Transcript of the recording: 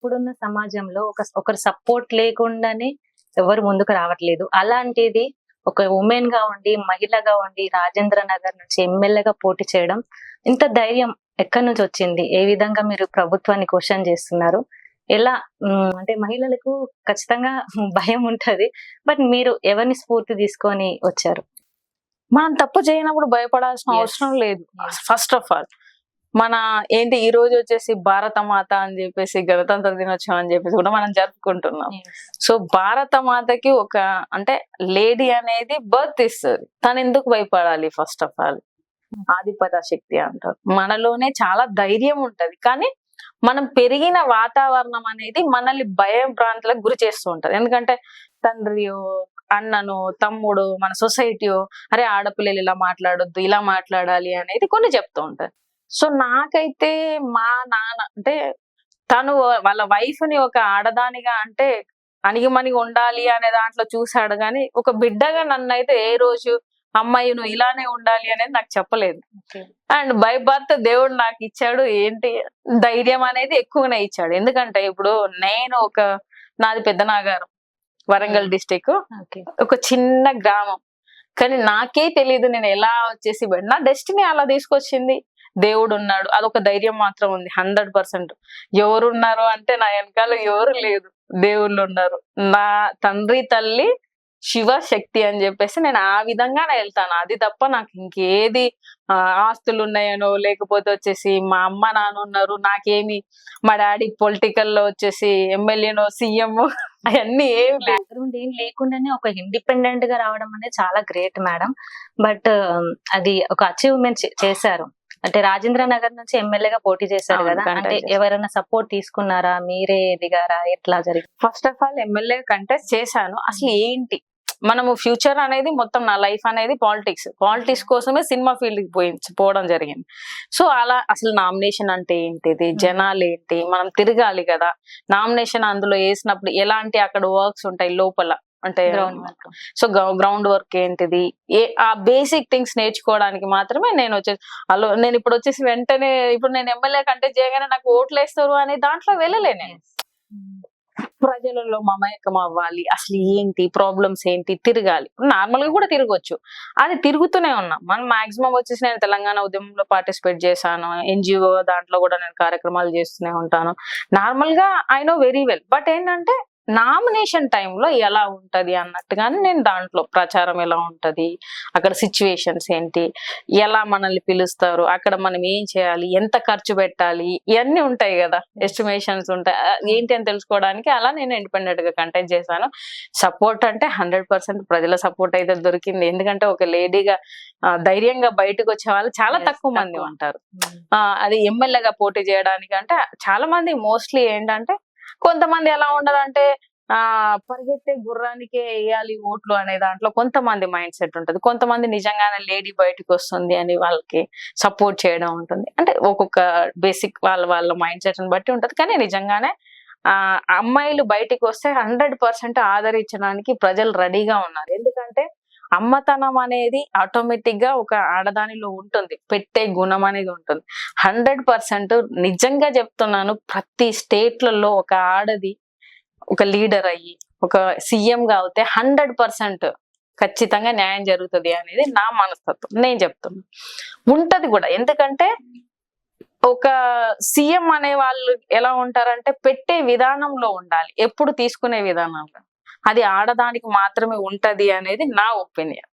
ఇప్పుడున్న సమాజంలో ఒక ఒకరు సపోర్ట్ లేకుండానే ఎవరు ముందుకు రావట్లేదు. అలాంటిది ఒక ఉమెన్గా ఉండి మహిళగా ఉండి రాజేంద్ర నగర్ నుంచి ఎమ్మెల్యేగా పోటీ చేయడం ఇంత ధైర్యం ఎక్కడి నుంచి వచ్చింది? ఏ విధంగా మీరు ప్రభుత్వాన్ని క్వశ్చన్ చేస్తున్నారు? ఎలా అంటే మహిళలకు ఖచ్చితంగా భయం ఉంటది బట్ మీరు ఎవరిని స్ఫూర్తి తీసుకొని వచ్చారు? మనం తప్పు చేయనప్పుడు భయపడాల్సిన. అవసరం లేదు. ఫస్ట్ ఆఫ్ ఆల్ మన ఏంటి ఈ రోజు వచ్చేసి భారత మాత అని చెప్పేసి గణతంత్ర దినోత్సవం అని చెప్పేసి కూడా మనం జరుపుకుంటున్నాం. సో భారత మాతకి ఒక అంటే లేడీ అనేది బర్త్ ఇస్తుంది. తను ఎందుకు భయపడాలి ఫస్ట్ ఆఫ్ ఆల్? ఆధిపత శక్తి అంటారు. మనలోనే చాలా ధైర్యం ఉంటది. కానీ మనం పెరిగిన వాతావరణం అనేది మనల్ని భయం భ్రాంతులకు గురి చేస్తూ ఉంటది. ఎందుకంటే తండ్రియో అన్నను తమ్ముడు మన సొసైటీయో అరే ఆడపిల్లలు ఇలా మాట్లాడొద్దు ఇలా మాట్లాడాలి అనేది కొన్ని చెప్తూ ఉంటారు. సో నాకైతే మా నాన్న అంటే తను వాళ్ళ వైఫ్ని ఒక ఆడదానిగా అంటే అణిగిమణిగి ఉండాలి అనే దాంట్లో చూశాడు కానీ ఒక బిడ్డగా నన్ను అయితే ఏ రోజు అమ్మాయి నువ్వు ఇలానే ఉండాలి అనేది నాకు చెప్పలేదు. అండ్ బై బర్త్ దేవుడు నాకు ఇచ్చాడు ఏంటి ధైర్యం అనేది ఎక్కువనే ఇచ్చాడు. ఎందుకంటే ఇప్పుడు నేను ఒక నాది పెద్ద నాగారం వరంగల్ డిస్టిక్ ఒక చిన్న గ్రామం. కానీ నాకే తెలియదు నేను ఎలా వచ్చేసి నా డెస్టినీ అలా తీసుకొచ్చింది. దేవుడు ఉన్నాడు అదొక ధైర్యం మాత్రం ఉంది. Hundred percent. ఎవరు ఉన్నారు అంటే నా వెనకాల ఎవరు లేదు దేవుళ్ళు ఉన్నారు. నా తండ్రి తల్లి శివ శక్తి అని చెప్పేసి నేను ఆ విధంగానే వెళ్తాను. అది తప్ప నాకు ఇంకేది ఆస్తులు ఉన్నాయనో లేకపోతే వచ్చేసి మా అమ్మ నాన్న ఉన్నారు. నాకేమి మా డాడీ పొలిటికల్లో వచ్చేసి ఎమ్మెల్యేనో సీఎం అవన్నీ ఏం బ్యాక్గ్రౌండ్ ఏం లేకుండానే ఒక ఇండిపెండెంట్గా రావడం అనేది చాలా గ్రేట్ మేడం. బట్ అది ఒక అచీవ్మెంట్ చేశారు. అంటే రాజేంద్ర నగర్ నుంచి ఎమ్మెల్యేగా పోటీ చేశారు కదా. అంటే. ఎవరైనా సపోర్ట్ తీసుకున్నారా? మీరే దిగారా ఎట్లా జరిగింది first of all MLA contest చేశాను. అసలు ఏంటి? మనము ఫ్యూచర్ అనేది మొత్తం నా లైఫ్ అనేది పాలిటిక్స్ పాలిటిక్స్ కోసమే సినిమా ఫీల్డ్కి పోయి పోవడం జరిగింది. సో అలా అసలు నామినేషన్ అంటే ఏంటిది? జనాలు ఏంటి? మనం తిరగాలి కదా. నామినేషన్ అందులో వేసినప్పుడు ఎలాంటి అక్కడ వర్క్స్ ఉంటాయి లోపల? అంటే ground work so ground work ఏంటిది? ఏ ఆ బేసిక్ థింగ్స్ నేర్చుకోవడానికి మాత్రమే నేను వచ్చేసి అలో నేను ఇప్పుడు వచ్చేసి వెంటనే ఇప్పుడు నేను ఎమ్మెల్యే కంటే చేయగానే నాకు ఓట్లు వేస్తారు అనే దాంట్లో వెళ్ళలే నేను. ప్రజలలో మమేకం అవ్వాలి. అసలు ఏంటి? ప్రాబ్లమ్స్ ఏంటి? తిరగాలి. నార్మల్గా కూడా తిరగొచ్చు. అది తిరుగుతూనే ఉన్నా. మనం మాక్సిమం వచ్చేసి నేను తెలంగాణ ఉద్యమంలో పార్టిసిపేట్ చేశాను. ఎన్జిఓ దాంట్లో కూడా నేను కార్యక్రమాలు చేస్తూనే ఉంటాను. నార్మల్గా I know very well. But ఏంటంటే నామినేషన్ టైంలో ఎలా ఉంటది అన్నట్టుగానే నేను దాంట్లో ప్రచారం ఎలా ఉంటది అక్కడ సిచ్యువేషన్స్ ఏంటి ఎలా మనల్ని పిలుస్తారు అక్కడ మనం ఏం చేయాలి ఎంత ఖర్చు పెట్టాలి ఇవన్నీ ఉంటాయి కదా ఎస్టిమేషన్స్ ఉంటాయి. ఏంటి అని తెలుసుకోవడానికి అలా నేను ఇండిపెండెంట్గా కంటెక్ట్ చేశాను. సపోర్ట్ అంటే హండ్రెడ్ పర్సెంట్ ప్రజల సపోర్ట్ అయితే దొరికింది. ఎందుకంటే ఒక లేడీగా ధైర్యంగా బయటకు వచ్చే వాళ్ళు చాలా తక్కువ మంది. ఉంటారు. అది ఎమ్మెల్యేగా పోటీ చేయడానికి అంటే చాలా మంది మోస్ట్లీ ఏంటంటే కొంతమంది ఎలా ఉండదంటే ఆ పరిగెత్తే గుర్రానికే వేయాలి ఓట్లు అనే దాంట్లో కొంతమంది మైండ్ సెట్ ఉంటుంది. కొంతమంది నిజంగానే లేడీ బయటకు వస్తుంది అని వాళ్ళకి సపోర్ట్ చేయడం ఉంటుంది. అంటే ఒక్కొక్క బేసిక్ వాళ్ళ వాళ్ళ మైండ్ సెట్ బట్టి ఉంటది. కానీ నిజంగానే ఆ అమ్మాయిలు బయటికి వస్తే హండ్రెడ్ పర్సెంట్ ఆదరించడానికి ప్రజలు రెడీగా ఉన్నారు. ఎందుకంటే అమ్మతనం అనేది ఆటోమేటిక్గా ఒక ఆడదానిలో ఉంటుంది. పెట్టే గుణం అనేది ఉంటుంది. హండ్రెడ్ పర్సెంట్ నిజంగా చెప్తున్నాను ప్రతి స్టేట్లలో ఒక ఆడది ఒక లీడర్ అయ్యి ఒక సీఎం గా అవుతే హండ్రెడ్ పర్సెంట్ ఖచ్చితంగా న్యాయం జరుగుతుంది అనేది నా మనస్తత్వం. నేను చెప్తున్నా. ఉంటది కూడా. ఎందుకంటే ఒక సీఎం అనే వాళ్ళు ఎలా ఉంటారంటే పెట్టే విధానంలో ఉండాలి. ఎప్పుడు తీసుకునే విధానంలో అది ఆడదానికి మాత్రమే ఉంటది అనేది నా ఒపీనియన్.